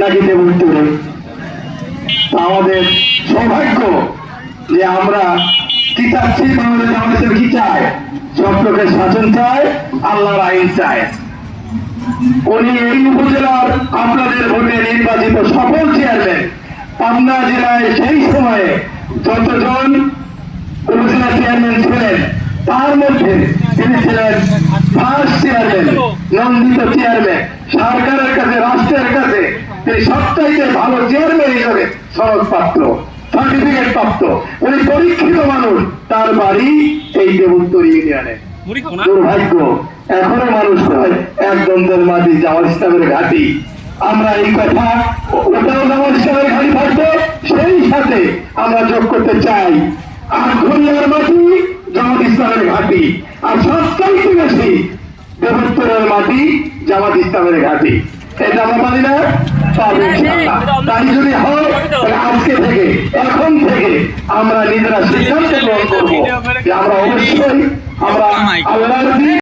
নাকি আমাদের সৌভাগ্য যে আমরা কি চাচ্ছি? বাংলাদেশ কি চায়? শাসন চায়, আল্লাহর আইন চায়। উনি এই উপজেলার আপনাদের ভোটে নির্বাচিত সফল চেয়ারম্যান। পাবনা জেলায় সেই সময়ে যতজন উপজেলা চেয়ারম্যান ছিলেন, তার মধ্যে তিনি ছিলেন ফার্স্ট চেয়ারম্যান নন্দিত চেয়ারম্যান সরকারের কাছে রাষ্ট্রের কাছে তিনি সবচাইতে ভালো চেয়ারম্যান হিসেবে সনদ পাত্র সার্টিফিকেট প্রাপ্ত। উনি পরীক্ষিত মানুষ তার বাড়ি এই দেবোত্তর ইউনিয়নে। দুর্ভাগ্য এখনও মানুষ এক দ্বন্দ্বের মাঝে জামাল ইসলামের ঘাটি। আমরা এই কথা ওটাও জামাল ইসলামের ঘাটি থাকবে সেই সাথে আমরা যোগ করতে চাই। আর ঘড়িয়ার মাটি জামাত ইসলামের ঘাটি। আর সবচাইতে বেশি দেবোত্তরের মাটি জামাত ইসলামের ঘাটি। এটা আমরা মানি না তাই যদি হয় তাহলে আজকে থেকে এখন থেকে আমরা নিজেরা সিদ্ধান্ত গ্রহণ করব যে আমরা অবশ্যই আমরা আল্লাহর দিন